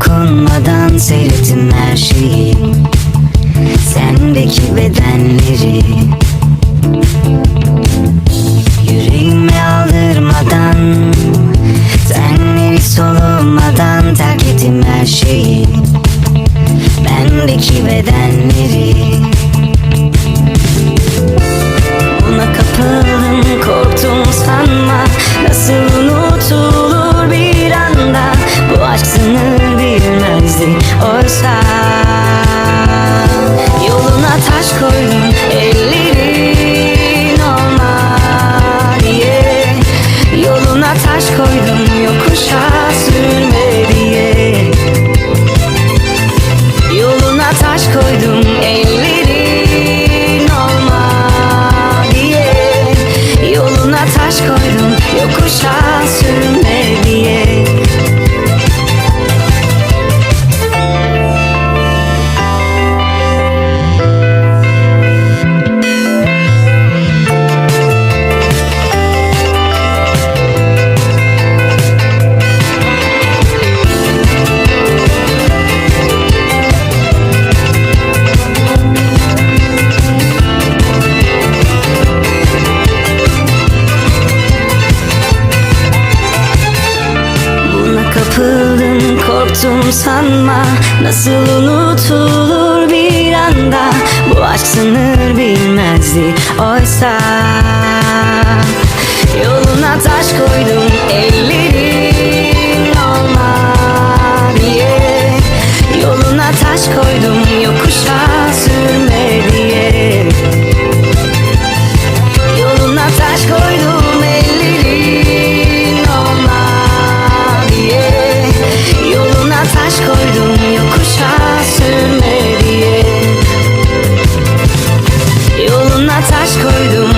Dokunmadan seyrettim her şeyi. Sendeki bedenleri. Yüreğimi aldırmadan Senleri solumadan terk ettim her şeyi. Bendeki bedenleri. Taş koydum unuttum sanma. Nasıl unutulur bir anda? Bu aşk sınır bilmezdi oysa. Yoluna taş koydum elli taş koydum.